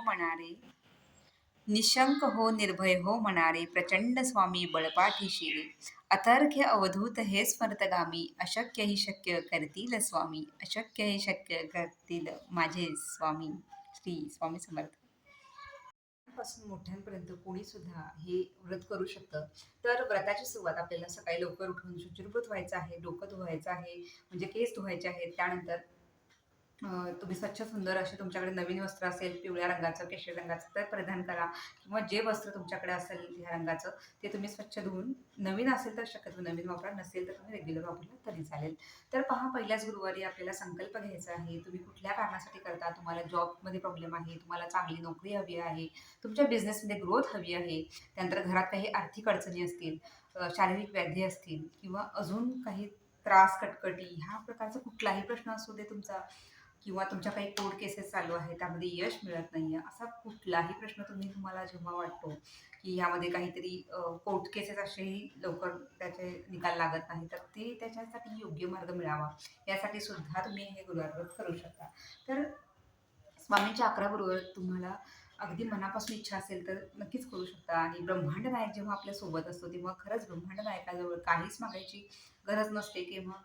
म्हणारे. निशंक हो निर्भय हो म्हणारे प्रचंड स्वामी बळपाठी शिरे. अतर्क्य अवधूत हे स्मर्तगामी अशक्य ही शक्य करतील स्वामी. अशक्य हे शक्य करतील माझे स्वामी. श्री स्वामी समर्थ. पासून मोठ्यांपर्यंत कोणी सुद्धा हे व्रत करू शकतं. तर व्रताची सुरुवात आपल्याला सकाळी लवकर उठून शुचिर्भूत व्हायचं आहे डोकं धुवायचं आहे म्हणजे केस धुवायचे आहेत त्यानंतर तुम्ही स्वच्छ सुंदर असे तुमच्याकडे नवीन वस्त्र असेल पिवळ्या रंगाचं केशरी रंगाचं तर परिधान करा. किंवा जे वस्त्र तुमच्याकडे असेल ह्या रंगाचं ते तुम्ही स्वच्छ धुवून नवीन असेल तर शक्यतो नवीन वापरा नसेल तर तुम्ही रेग्युलर वापरला तरी चालेल. तर पहा पहिल्याच गुरुवारी आपल्याला संकल्प घ्यायचा आहे तुम्ही कुठल्या कारणासाठी करता? तुम्हाला जॉबमध्ये प्रॉब्लेम आहे तुम्हाला चांगली नोकरी हवी आहे तुमच्या बिझनेसमध्ये ग्रोथ हवी आहे त्यानंतर घरात काही आर्थिक अडचणी असतील शारीरिक व्याधी असतील किंवा अजून काही त्रास कटकटी ह्या प्रकारचा कुठलाही प्रश्न असू दे तुमचा किंवा तुमच्या काही कोर्ट केसेस चालू आहे त्यामध्ये यश मिळत नाही आहे असा कुठलाही प्रश्न तुम्ही तुम्हाला जेव्हा वाटतो की ह्यामध्ये काहीतरी कोर्ट केसेस असेही लवकर त्याचे निकाल लागत नाही तर ते त्याच्यासाठी योग्य मार्ग मिळावा. यासाठी सुद्धा तुम्ही हे गुरुवारव्रत करू शकता. तर स्वामींच्या अकरा गुरुवार तुम्हाला अगदी मनापासून इच्छा असेल तर नक्कीच करू शकता. आणि ब्रह्मांड नायक जेव्हा आपल्यासोबत असतो तेव्हा खरंच ब्रह्मांड नायकाजवळ काहीच मागायची गरज नसते किंवा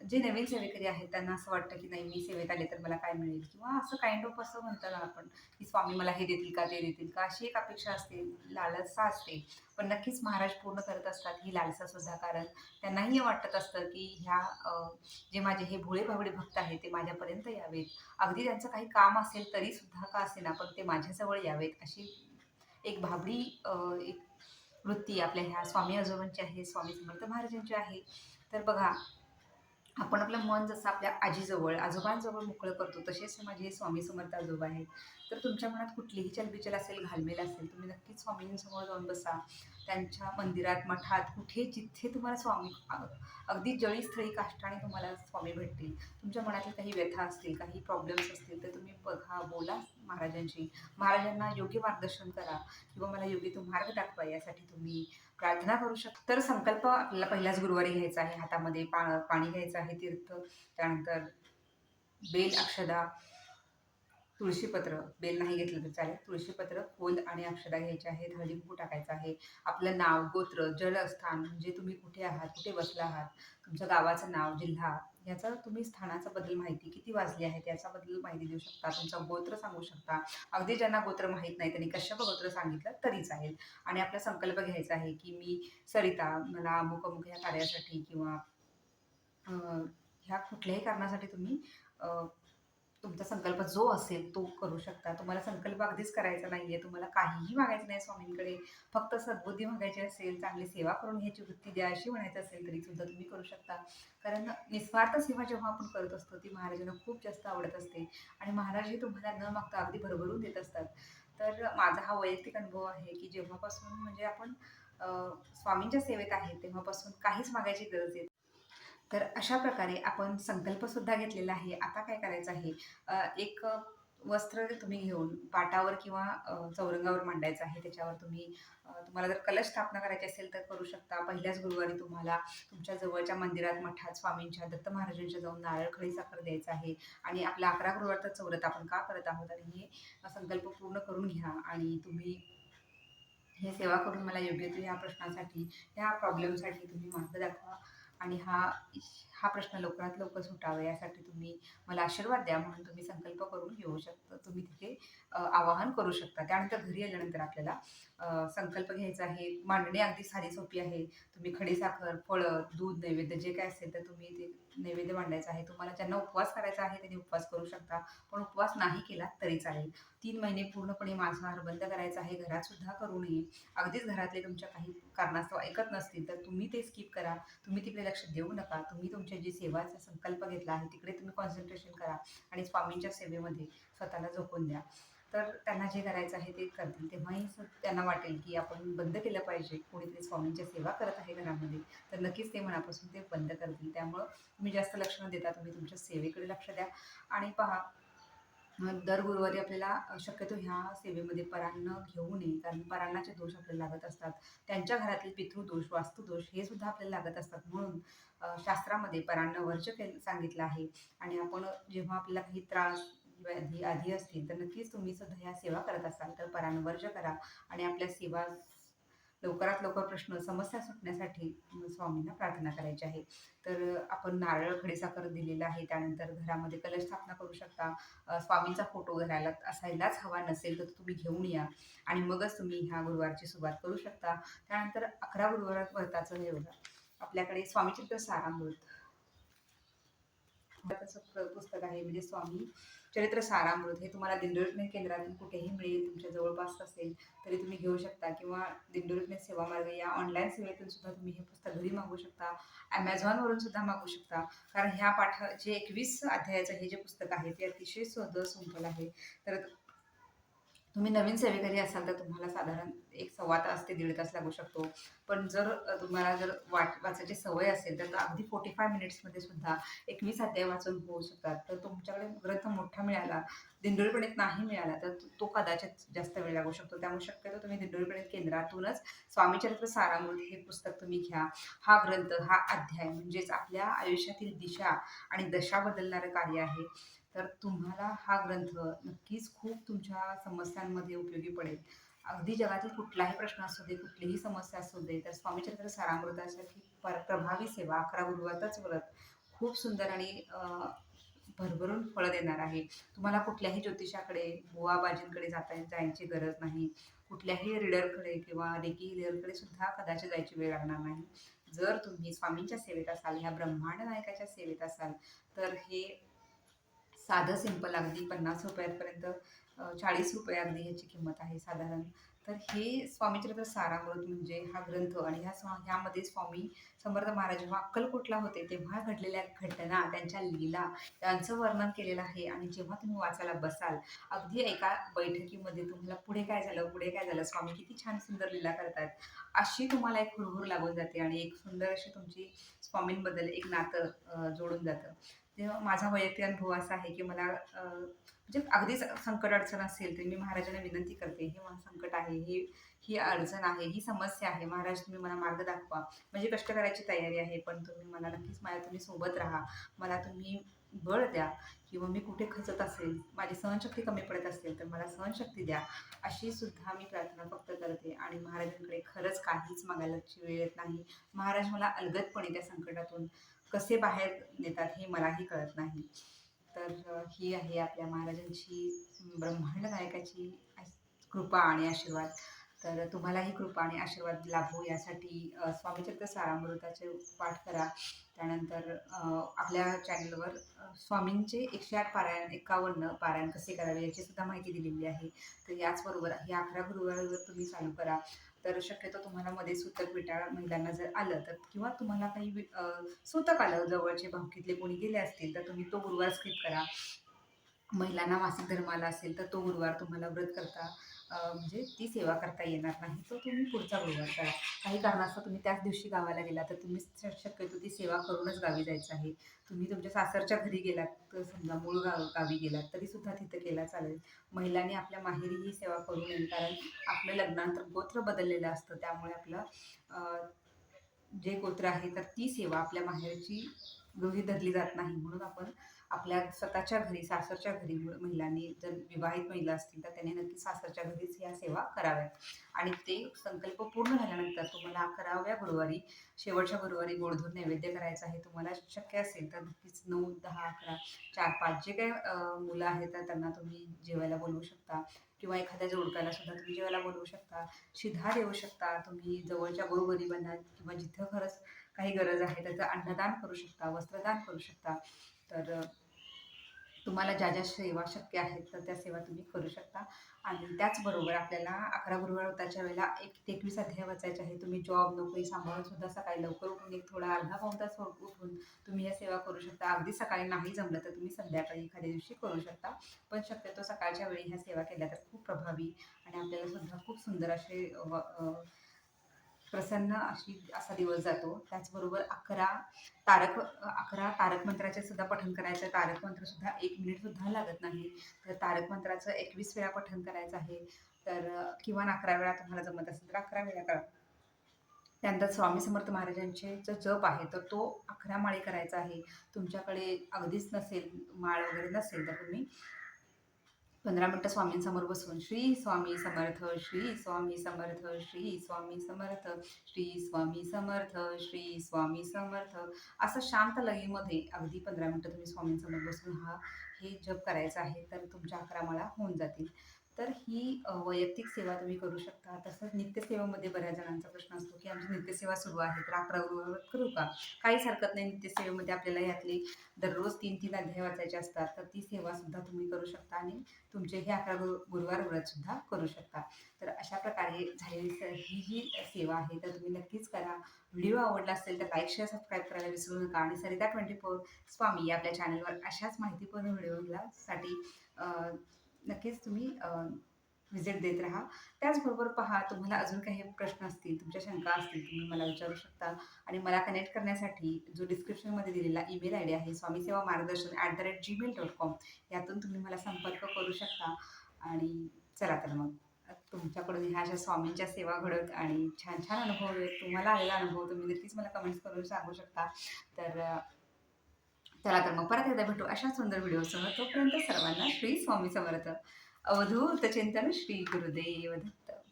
जे नवीन सेवेकरी आहेत त्यांना असं वाटतं की नाही मी सेवेत आले तर मला काय मिळेल? किंवा असं काइंड ऑफ असं म्हणतो ना आपण की स्वामी मला हे देतील का ते देतील का? अशी एक अपेक्षा असते लालसा असते. पण नक्कीच महाराज पूर्ण करत असतात ही लालसा सुद्धा. कारण त्यांनाही हे वाटत असतं की ह्या जे माझे हे भोळे भावडे भक्त आहेत ते माझ्यापर्यंत यावेत. अगदी त्यांचं काही काम असेल तरी सुद्धा का असेना पण ते माझ्याजवळ यावेत. अशी एक भाबडी एक वृत्ती आपल्या ह्या स्वामी आजोबांची आहे स्वामी समर्थ महाराजांची आहे. तर बघा आपण आपलं मन जसं आपल्या आजीजवळ आजोबांजवळ मोकळं करतो तसेच माझे स्वामी समर्थ आजोबा आहेत. तर तुमच्या मनात कुठलीही चलबिचल असेल घालमेल असेल तुम्ही नक्कीच स्वामींसमोर जाऊन बसा. त्यांच्या मंदिरात मठात कुठे जिथे तुम्हाला स्वामी अगदी जळीस्थळी काष्टाने तुम्हाला स्वामी भेटतील. तुमच्या मनातील काही व्यथा असतील काही प्रॉब्लेम्स असतील तर तुम्ही बघा बोला महाराजांशी. महाराजांना योग्य मार्गदर्शन करा किंवा मला योग्य तो मार्ग दाखवा. यासाठी तुम्ही प्रार्थना करू शकता. तर संकल्प आपल्याला पहिल्याच गुरुवारी घ्यायचा आहे. हातामध्ये पा पाणी घ्यायचं आहे तीर्थ. त्यानंतर बेल अक्षदा तुळशीपत्र बेल नाही घेतलं तर चालेल. तुळशीपत्र फूल आणि अक्षदा घ्यायचे आहेत. हळदी टाकायचं आहे. आपलं नाव गोत्र जलस्थान म्हणजे तुम्ही कुठे आहात कुठे बसला आहात तुमच्या गावाचं नाव जिल्हा याचा तुम्ही स्थानाच्याबद्दल माहिती किती वाजली आहे त्याच्याबद्दल माहिती देऊ शकता. तुमचा गोत्र सांगू शकता. अगदी ज्यांना गोत्र माहीत नाही त्यांनी कश्यप गोत्र सांगितलं तरी चालेल. आणि आपला संकल्प घ्यायचा आहे की मी सरिता मला अमुक अमुक ह्या कार्यासाठी किंवा ह्या कुठल्याही कारणासाठी तुम्ही तुमचा संकल्प जो असेल तो करू शकता. तुम्हाला संकल्प अगदीच करायचा नाही आहे तुम्हाला काहीही मागायचं नाही स्वामींकडे. फक्त सद्बुद्धी मागायची असेल चांगली सेवा करून घ्यायची वृत्ती द्या अशी म्हणायचं असेल तरी सुद्धा तुम्ही करू शकता. कारण निस्वार्थ सेवा जेव्हा आपण करत असतो ती महाराजांना खूप जास्त आवडत असते. आणि महाराजही तुम्हाला न मागता अगदी भरभरून देत असतात. तर माझा हा वैयक्तिक अनुभव आहे की जेव्हापासून म्हणजे आपण स्वामींच्या सेवेत आहे तेव्हापासून काहीच मागायची गरज येत तर अशा प्रकारे आपण संकल्पसुद्धा घेतलेला आहे. आता काय करायचं आहे? एक वस्त्र तुम्ही घेऊन पाटावर किंवा चौरंगावर मांडायचं आहे त्याच्यावर तुम्ही तुम्हाला जर कलश स्थापना करायची असेल तर करू शकता. पहिल्याच गुरुवारी तुम्हाला तुमच्या जवळच्या मंदिरात मठात स्वामींच्या दत्त महाराजांच्या जाऊन नारळ खडी साखर द्यायचं आहे. आणि आपला अकरा गुरुवारचा चौरत आपण का करत आहोत? आणि हे संकल्प पूर्ण करून घ्या. आणि तुम्ही हे सेवा करून मला योग्य तो या प्रश्नासाठी ह्या प्रॉब्लेमसाठी तुम्ही मार्ग दाखवा. आणि हा हा प्रश्न लवकरात लवकर सुटावा यासाठी तुम्ही मला आशीर्वाद द्या म्हणून तुम्ही संकल्प करून घेऊ शकता. तुम्ही तिथे आवाहन करू शकता. त्यानंतर घरी आल्यानंतर आपल्याला संकल्प घ्यायचा आहे. मांडणी अगदी साधी सोपी आहे. तुम्ही खडीसाखर फळं दूध नैवेद्य जे काय असेल तर तुम्ही ते नैवेद्य मांडायचं आहे. तुम्हाला ज्यांना उपवास करायचा आहे त्यांनी उपवास करू शकता. पण उपवास नाही केला तरी चालेल. तीन महिने पूर्णपणे मांसाहार बंद करायचा आहे. घरात सुद्धा करू नये. अगदीच घरातले तुमच्या काही कारणास्तव ऐकत नसतील तर तुम्ही ते स्किप करा. तुम्ही तिकडे लक्ष देऊ नका. तुम्ही तुमच्या जी सेवाचा संकल्प घेतला आहे तिकडे तुम्ही कॉन्सन्ट्रेशन करा आणि स्वामींच्या सेवेमध्ये स्वतःला झोकून द्या. तर त्यांना जे करायचं आहे ते करतील. तेव्हाही त्यांना वाटेल की आपण बंद केलं पाहिजे. कोणीतरी स्वामींच्या सेवा करत आहे घरामध्ये. तर नक्कीच ते मनापासून ते बंद करतील. त्यामुळं तुम्ही जास्त लक्ष न देता तुम्ही तुमच्या सेवेकडे लक्ष द्या. आणि पहा दर गुरुवारी आपल्याला शक्यतो ह्या सेवेमध्ये परान्न घेऊ नये. कारण परान्नाचे दोष आपल्याला लागत असतात. त्यांच्या घरातील पितृदोष वास्तुदोष हे सुद्धा आपल्याला लागत असतात. म्हणून शास्त्रामध्ये परान्न वर्ज के सांगितलं आहे. आणि आपण जेव्हा आपल्याला काही त्रास व्याधी आधी असतील तर नक्कीच तुम्ही सुद्धा ह्या सेवा करत असाल. तर परानवर्ज करा. आणि आपल्या सेवा लवकरात लवकर प्रश्न समस्या सुटण्यासाठी स्वामींना प्रार्थना करायची आहे. तर आपण नारळ खडीसाखर दिलेला आहे त्यानंतर घरामध्ये कलश स्थापना करू शकता. स्वामींचा फोटो घराला असायलाच हवा नसेल तर तुम्ही घेऊन या आणि मगच तुम्ही ह्या गुरुवारची सुरुवात करू शकता. त्यानंतर अकरा गुरुवार व्रताचं हे बघा. आपल्याकडे स्वामीचित्र सारामृत त्याचं पुस्तक आहे म्हणजे स्वामी चरित्र सारामृत हे तुम्हाला दिंडोरी केंद्रातून कुठेही मिळेल तुमच्या जवळपास असेल तरी तुम्ही घेऊ शकता. किंवा दिंडोरी सेवा मार्ग या ऑनलाईन सेवेतून सुद्धा तुम्ही हे पुस्तक घरी मागवू शकता. ॲमेझॉनवरून सुद्धा मागवू शकता. कारण ह्या पाठ जे एकवीस अध्यायाचं हे जे पुस्तक आहे ते अतिशय सहज सिंपल आहे. तर तुम्ही नवीन सेवेकरी असाल तर तुम्हाला साधारण एक सव्वा तास ते दीड तास लागू शकतो. पण जर तुम्हाला जर वाट वाचायची सवय असेल तर अगदी फोर्टी फाय मिनिट्समध्ये सुद्धा एकवीस अध्याय वाचून होऊ शकतात. तर तुमच्याकडे ग्रंथ मोठा मिळाला दिंडोरीपणीत नाही मिळाला तर तो कदाचित जास्त वेळ लागू शकतो. त्यामुळे शक्यतो तुम्ही दिंडोरीपणीत केंद्रातूनच स्वामीचरित्र सारामृत हे पुस्तक तुम्ही घ्या. हा ग्रंथ हा अध्याय म्हणजेच आपल्या आयुष्यातील दिशा आणि दशा बदलणारं कार्य आहे. तर तुम्हाला हा ग्रंथ नक्कीच खूप तुमच्या समस्यांमध्ये उपयोगी पडेल. अगदी जगातील कुठलाही प्रश्न असू दे कुठलीही समस्या असू दे तर स्वामीचंद्र सारामृतासाठी पर प्रभावी सेवा अकरा गुरुवातच व्रत खूप सुंदर आणि भरभरून फळं देणार आहे. तुम्हाला कुठल्याही ज्योतिषाकडे बुवा बाजींकडे जाता जायची गरज नाही. कुठल्याही रिडरकडे किंवा रेकी रीडरकडे सुद्धा कदाचित जायची वेळ लागणार नाही. जर तुम्ही स्वामींच्या सेवेत असाल ह्या ब्रह्मांड नायकाच्या सेवेत असाल तर हे साधं सिंपल अगदी पन्नास रुपयापर्यंत चाळीस रुपये अगदी ह्याची किंमत आहे साधारण. तर हे स्वामीचरित्र सारामृत म्हणजे हा ग्रंथ आणि ह्या स्वा ह्यामध्ये स्वामी समर्थ महाराज जेव्हा अक्कलकोटला होते तेव्हा घडलेल्या घटना त्यांच्या लीला यांचं वर्णन केलेलं आहे. आणि जेव्हा तुम्ही वाचायला बसाल अगदी एका बैठकीमध्ये तुम्हाला पुढे काय झालं पुढे काय झालं स्वामी किती छान सुंदर लीला करतात अशी तुम्हाला एक हुरहुर लागून जाते आणि एक सुंदर अशी तुमची स्वामींबद्दल एक नातं जोडून जातं. माझा वैयक्तिक अनुभव असा आहे की मला म्हणजे अगदीच संकट अडचण असेल तर मी महाराजांना विनंती करते हे मला संकट आहे ही ही अडचण आहे ही समस्या आहे महाराज तुम्ही मला मार्ग दाखवा. म्हणजे कष्ट करायची तयारी आहे पण तुम्ही मला नक्कीच माझ्या तुम्ही सोबत राहा. मला तुम्ही बळ द्या किंवा मी कुठे खचत असेल माझी सहनशक्ती कमी पडत असेल तर मला सहनशक्ती द्या. अशी सुद्धा मी प्रार्थना फक्त करते आणि महाराजांकडे खरंच काहीच मागायला वेळ येत नाही. महाराज मला अलगदपणे त्या संकटातून कसे बाहेर नेतात हे मलाही कळत नाही. तर ही आहे आपल्या महाराजांची ब्रह्मांड नायकाची कृपा आणि आशीर्वाद. तर तुम्हालाही कृपा आणि आशीर्वाद लाभो यासाठी स्वामीचरित्र सारामृताचे पाठ करा. त्यानंतर आपल्या चॅनलवर स्वामींचे एकशे आठ पारायण एकावन्न पारायण कसे करावे याची सुद्धा माहिती दिलेली आहे. तर याचबरोबर हे अकरा गुरुवारवर तुम्ही चालू करा. तर शक्यतो तुम्हाला मध्ये सुतक विटाळ महिलांना जर आलं तर किंवा तुम्हाला काही सुतक आलं जवळचे भावकीतले कोणी गेले असतील तर तुम्ही तो गुरुवार स्किप करा. महिलांना मासिक धर्म आला असेल तर तो गुरुवार तुम्हाला व्रत करता. म्हणजे ती सेवा करता येणार नाही. तो तुम्ही पुढचा गुरुवार करा. काही कारणास्तव तुम्ही त्याच दिवशी गावाला गेला तर तुम्ही श- शक्यतो ती सेवा करूनच गावी जायचं आहे. तुम्ही तुमच्या सासरच्या घरी गेलात तर समजा मूळ गाव गावी गेलात तरी सुद्धा तिथं केला चालेल. महिलांनी आपल्या माहेरी ही सेवा करू नये कारण आपलं लग्नानंतर गोत्र बदललेलं असतं. त्यामुळे आपलं जे गोत्र आहे तर ती सेवा आपल्या माहेरची गृहीत धरली जात नाही. म्हणून आपण आपल्या स्वतःच्या घरी सासरच्या घरी महिलांनी जर विवाहित महिला असतील तर त्यांनी नक्की सासरच्या घरीच या सेवा कराव्यात. आणि ते संकल्प पूर्ण झाल्यानंतर तुम्हाला अकराव्या गुरुवारी शेवटच्या गुरुवारी गोडधोड नैवेद्य करायचं आहे तुम्हाला शक्य असेल तर नक्कीच नऊ दहा अकरा चार पाच जे काही मुलं आहेत तर त्यांना तुम्ही जेवायला बोलवू शकता. किंवा एखाद्या जोडप्याला सुद्धा तुम्ही जेवायला बोलवू शकता. शिधा देऊ शकता. तुम्ही जवळच्या गोरगरिबांना किंवा जिथं खरंच काही गरज आहे त्याचं अन्नदान करू शकता वस्त्रदान करू शकता. तर तुम्हाला ज्या ज्या सेवा शक्य आहेत तर त्या सेवा तुम्ही करू शकता. आणि त्याचबरोबर आपल्याला अकरा गुरुवार होताच्या वेळेला एक ते एकवीस अध्याय वाचायचे आहे. तुम्ही जॉब नोकरी सांभाळून सुद्धा सकाळी लवकर उठून एक थोडा अर्धा पाऊण तास उठून तुम्ही या सेवा करू शकता. अगदी सकाळी नाही जमलं तर तुम्ही संध्याकाळी एखाद्या दिवशी करू शकता. पण शक्यतो सकाळच्या वेळी ह्या सेवा केल्या तर खूप प्रभावी आणि आपल्याला सुद्धा खूप सुंदर असे व- प्रसन्न अशी असा दिवस जातो. त्याचबरोबर अकरा तारक अकरा तारक मंत्राचे सुद्धा पठण करायचं आहे. तारक मंत्र सुद्धा एक मिनिट सुद्धा लागत नाही. तर तारक मंत्राचं एकवीस वेळा पठण करायचं आहे. तर किमान अकरा वेळा तुम्हाला जमत असेल तर अकरा वेळा करा. त्यानंतर स्वामी समर्थ महाराजांचे जो जप आहे तर तो अकरा माळी करायचा आहे. तुमच्याकडे अगदीच नसेल माळ वगैरे नसेल तर तुम्ही पंधरा मिनटं स्वामींसमोर बसून. श्री स्वामी समर्थ श्री स्वामी समर्थ श्री स्वामी समर्थ श्री स्वामी समर्थ श्री स्वामी समर्थ. असं शांत लयीमध्ये अगदी पंधरा मिनटं तुम्ही स्वामींसमोर बसून हा हे जप करायचा आहे तर तुमच्या अकरा मला होऊन जातील. तर ही वैयक्तिक सेवा तुम्ही करू शकता. तसंच नित्यसेवेमध्ये बऱ्याच जणांचा प्रश्न असतो की आमची नित्यसेवा सुरू आहे तर अकरा गुरुवार करू का? काहीच हरकत नाही नित्यसेवेमध्ये आपल्याला यातले दररोज तीन तीन अध्याय वाचायचे असतात तर ती सेवासुद्धा तुम्ही करू शकता आणि तुमचे हे अकरा गुरु गुरुवार व्रतसुद्धा करू शकता. तर अशा प्रकारे झालेली ही जी सेवा आहे तर तुम्ही नक्कीच करा. व्हिडिओ आवडला असेल तर लाईक शेअर सबस्क्राईब करायला विसरू नका आणि सरिता ट्वेंटी फोर स्वामी या आपल्या चॅनलवर अशाच माहितीपूर्ण व्हिडिओला साठी नक्कीच तुम्ही व्हिजिट देत राहा. त्याचबरोबर पहा तुम्हाला अजून काही प्रश्न असतील तुमच्या शंका असतील तुम्ही मला विचारू शकता. आणि मला कनेक्ट करण्यासाठी जो डिस्क्रिप्शनमध्ये दिलेला ईमेल आय डी आहे Swami Seva Margdarshan at the rate Gmail dot com यातून तुम्ही मला संपर्क करू शकता. आणि चला तर मग तुमच्याकडून ह्या अशा स्वामींच्या सेवा घडत आणि छान छान अनुभव तुम्हाला आलेला अनुभव तुम्ही नक्कीच मला कमेंट्स करून सांगू शकता. तर चला तर मग परत एकदा भेटू अशा सुंदर व्हिडिओसह. तोपर्यंत सर्वांना श्री स्वामी समर्थ. अवधूत चिंतन श्री गुरुदेव दत्त.